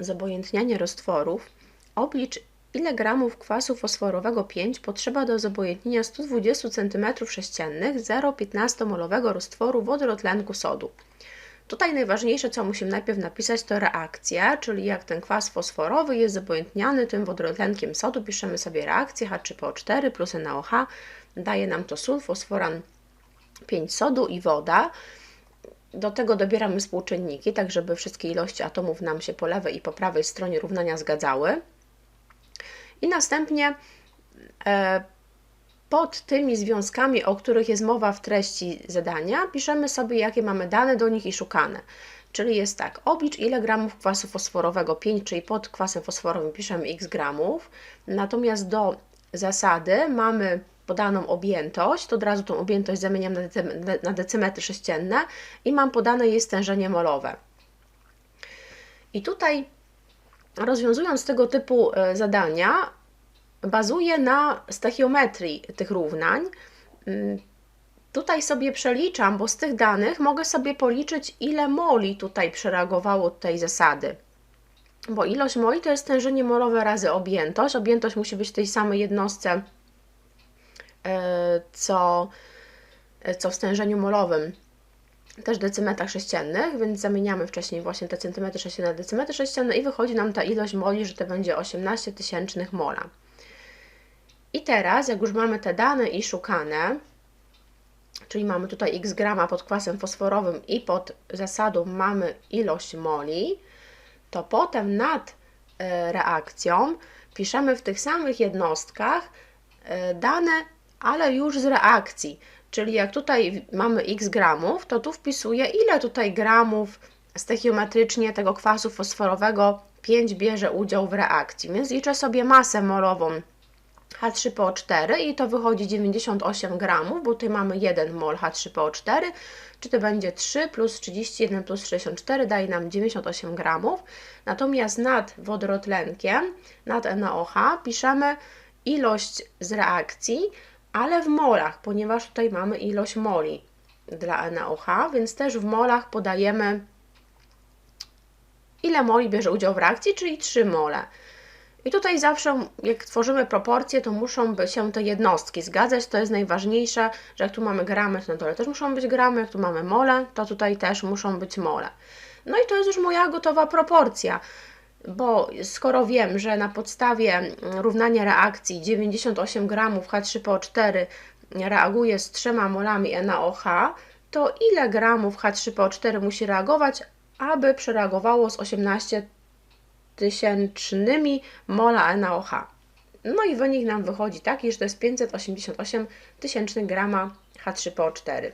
zobojętnianie roztworów, oblicz ile gramów kwasu fosforowego 5 potrzeba do zobojętnienia 120 cm3 0,15-molowego roztworu wodorotlenku sodu. Tutaj najważniejsze, co musimy najpierw napisać, to reakcja, czyli jak ten kwas fosforowy jest zobojętniany tym wodorotlenkiem sodu, piszemy sobie reakcję H3PO4 plus NaOH, daje nam to sól, fosforan 5 sodu i woda. Do tego dobieramy współczynniki, tak żeby wszystkie ilości atomów nam się po lewej i po prawej stronie równania zgadzały. I następnie e, pod tymi związkami, o których jest mowa w treści zadania, piszemy sobie, jakie mamy dane do nich i szukane. Czyli jest tak, oblicz ile gramów kwasu fosforowego 5, czyli pod kwasem fosforowym piszemy x gramów, natomiast do zasady mamy podaną objętość, to od razu tą objętość zamieniam na, na decymetry sześcienne i mam podane jej stężenie molowe. I tutaj rozwiązując tego typu e, zadania, bazuję na stachiometrii tych równań. Mm, tutaj sobie przeliczam, bo z tych danych mogę sobie policzyć, ile moli tutaj przereagowało tej zasady. Bo ilość moli to jest stężenie molowe razy objętość. Objętość musi być tej samej jednostce, co, e, co w stężeniu molowym też decymetrach sześciennych, więc zamieniamy wcześniej właśnie te centymetry sześcienne na decymetry sześcienne i wychodzi nam ta ilość moli, że to będzie 18 tysięcznych mola. I teraz, jak już mamy te dane i szukane, czyli mamy tutaj x grama pod kwasem fosforowym i pod zasadą mamy ilość moli, to potem nad e, reakcją piszemy w tych samych jednostkach e, dane, ale już z reakcji. Czyli jak tutaj mamy x gramów, to tu wpisuję, ile tutaj gramów stechiometrycznie tego kwasu fosforowego 5 bierze udział w reakcji. Więc liczę sobie masę molową H3PO4 i to wychodzi 98 gramów, bo tutaj mamy 1 mol H3PO4, czy to będzie 3 plus 31 plus 64 daje nam 98 gramów. Natomiast nad wodorotlenkiem, nad NaOH piszemy ilość z reakcji, ale w molach, ponieważ tutaj mamy ilość moli dla NaOH, więc też w molach podajemy ile moli bierze udział w reakcji, czyli 3 mole. I tutaj zawsze, jak tworzymy proporcje, to muszą się te jednostki zgadzać. To jest najważniejsze, że jak tu mamy gramy, to na dole też muszą być gramy, jak tu mamy mole, to tutaj też muszą być mole. No i to jest już moja gotowa proporcja, bo skoro wiem, że na podstawie równania reakcji 98 gramów H3PO4 reaguje z 3 molami NaOH, to ile gramów H3PO4 musi reagować, aby przereagowało z 18 tysięcznymi mola NaOH. No i wynik nam wychodzi taki, że to jest 588 tysięcznych grama H3PO4.